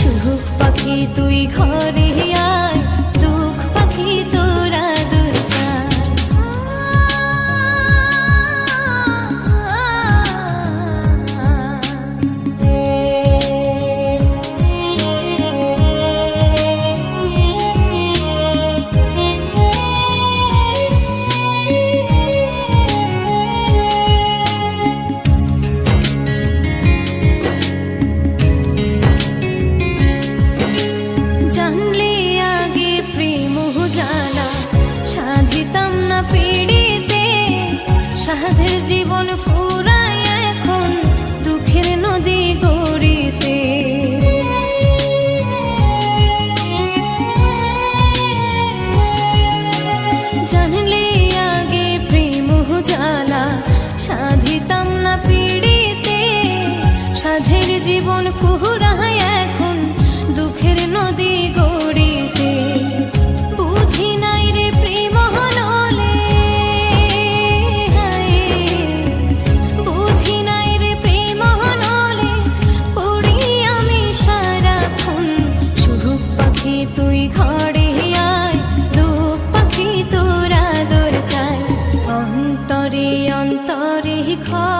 সুখ পাখি তুই ঘরে জীবন ফুরায় এখন দুঃখের নদী গড়িতে। বুঝি নাই রে প্রেম হললে বুঝি নাই রে প্রেম হললে, পড়ি আমি সারাক্ষণ। সুখ পাখি তুই ঘরে আয় তোরা দূর চাই। অন্তরে অন্তরে ক্ষয়